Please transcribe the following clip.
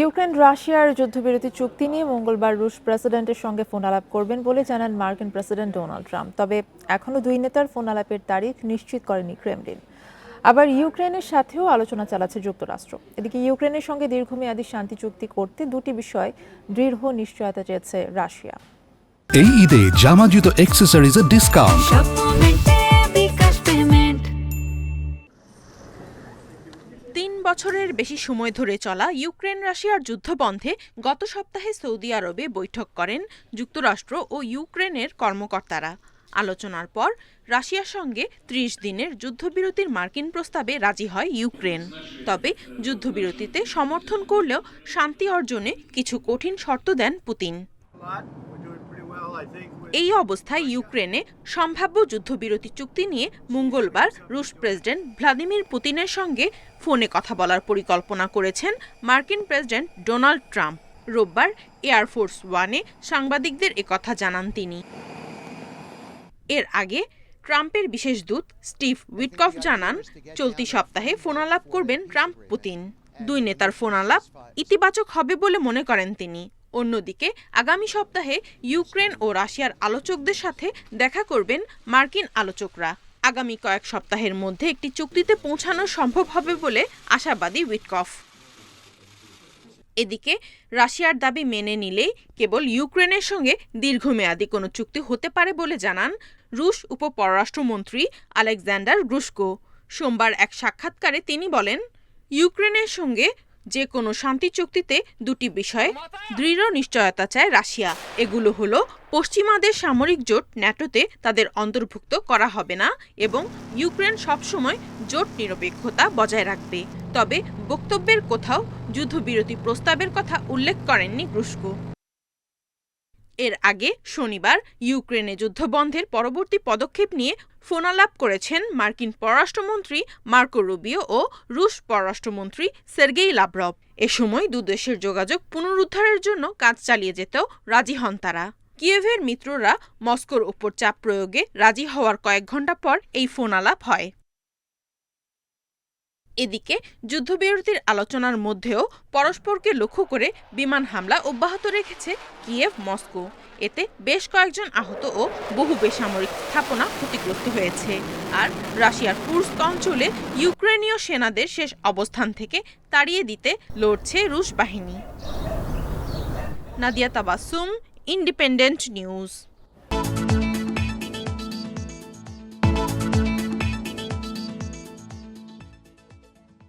Ukraine রাশিয়ার যুদ্ধবিরতি চুক্তি নিয়ে মঙ্গলবার রুশ প্রেসিডেন্টের সঙ্গে ফোন আলাপ করবেন বলে জানান মার্কিন প্রেসিডেন্ট ডোনাল্ড ট্রাম্প। তবে এখনও দুই নেতার ফোন আলাপের তারিখ নিশ্চিত করেনি ক্রেমলিন। আবার ইউক্রেনের সাথেও আলোচনা চালাচ্ছে যুক্তরাষ্ট্র। এদিকে ইউক্রেনের সঙ্গে দীর্ঘমেয়াদী শান্তি চুক্তি করতে দুটি বিষয় দৃঢ় নিশ্চয়তা চেয়েছে রাশিয়া। এই ঈদে জামা জুতো অ্যাক্সেসরিজের ডিসকাউন্ট তিন বছরের বেশি সময় ধরে চলা ইউক্রেন রাশিয়ার যুদ্ধ বন্ধে গত সপ্তাহে সৌদি আরবে বৈঠক করেন যুক্তরাষ্ট্র ও ইউক্রেনের কর্মকর্তারা। আলোচনার পর রাশিয়ার সঙ্গে ত্রিশ দিনের যুদ্ধবিরতির মার্কিন প্রস্তাবে রাজি হয় ইউক্রেন। তবে যুদ্ধবিরতিতে সমর্থন করলেও শান্তি অর্জনে কিছু কঠিন শর্ত দেন পুতিন। এই অবস্থায় ইউক্রেনে সম্ভাব্য যুদ্ধবিরতি চুক্তি নিয়ে মঙ্গলবার রুশ প্রেসিডেন্ট ভ্লাদিমির পুতিনের সঙ্গে ফোনে কথা বলার পরিকল্পনা করেছেন মার্কিন প্রেসিডেন্ট ডোনাল্ড ট্রাম্প। রোববার এয়ারফোর্স ওয়ানে সাংবাদিকদের একথা জানান তিনি। এর আগে ট্রাম্পের বিশেষ দূত স্টিভ উইটকফ জানান, চলতি সপ্তাহে ফোনালাপ করবেন ট্রাম্প পুতিন দুই নেতার ফোনালাপ ইতিবাচক হবে বলে মনে করেন তিনি। অন্যদিকে, আগামী সপ্তাহে ইউক্রেন ও রাশিয়ার আলোচকদের সাথে দেখা করবেন মার্কিন আলোচকরা। আগামী কয়েক সপ্তাহের মধ্যে একটি চুক্তিতে পৌঁছানো সম্ভব হবে বলে আশাবাদী উইটকফ। এদিকে, রাশিয়ার দাবি মেনে নিলেই কেবল ইউক্রেনের সঙ্গে দীর্ঘমেয়াদী কোনো চুক্তি হতে পারে বলে জানান রুশ উপপররাষ্ট্রমন্ত্রী আলেকজান্ডার গ্রুস্কো সোমবার এক সাক্ষাৎকারে তিনি বলেন, ইউক্রেনের সঙ্গে যে কোনো শান্তি চুক্তিতে দুটি বিষয়ে দৃঢ় নিশ্চয়তা চায় রাশিয়া। এগুলো হলো, পশ্চিমাদের সামরিক জোট ন্যাটোতে তাদের অন্তর্ভুক্ত করা হবে না এবং ইউক্রেন সবসময় জোট নিরপেক্ষতা বজায় রাখবে। তবে বক্তব্যের কোথাও যুদ্ধবিরতি প্রস্তাবের কথা উল্লেখ করেননি গ্রুস্কো এর আগে শনিবার ইউক্রেনে যুদ্ধবন্ধের পরবর্তী পদক্ষেপ নিয়ে ফোনালাপ করেছেন মার্কিন পররাষ্ট্রমন্ত্রী মার্কো রুবিও ও রুশ পররাষ্ট্রমন্ত্রী সের্গেই লাভরভ এ সময় দুদেশের যোগাযোগ পুনরুদ্ধারের জন্য কাজ চালিয়ে যেতেও রাজি হন তারা। কিয়েভের মিত্ররা মস্কোর ওপর চাপ প্রয়োগে রাজি হওয়ার কয়েক ঘণ্টা পর এই ফোনালাপ হয়। এদিকে যুদ্ধবিরতির আলোচনার মধ্যেও পরস্পরকে লক্ষ্য করে বিমান হামলা অব্যাহত রেখেছে কিয়েভ মস্কো। এতে বেশ কয়েকজন আহত ও বহু বেসামরিক স্থাপনা ক্ষতিগ্রস্ত হয়েছে। আর রাশিয়ার কুর্স্ক অঞ্চলে ইউক্রেনীয় সেনাদের শেষ অবস্থান থেকে তাড়িয়ে দিতে লড়ছে রুশ বাহিনী। Nadia Tabassum, Independent News.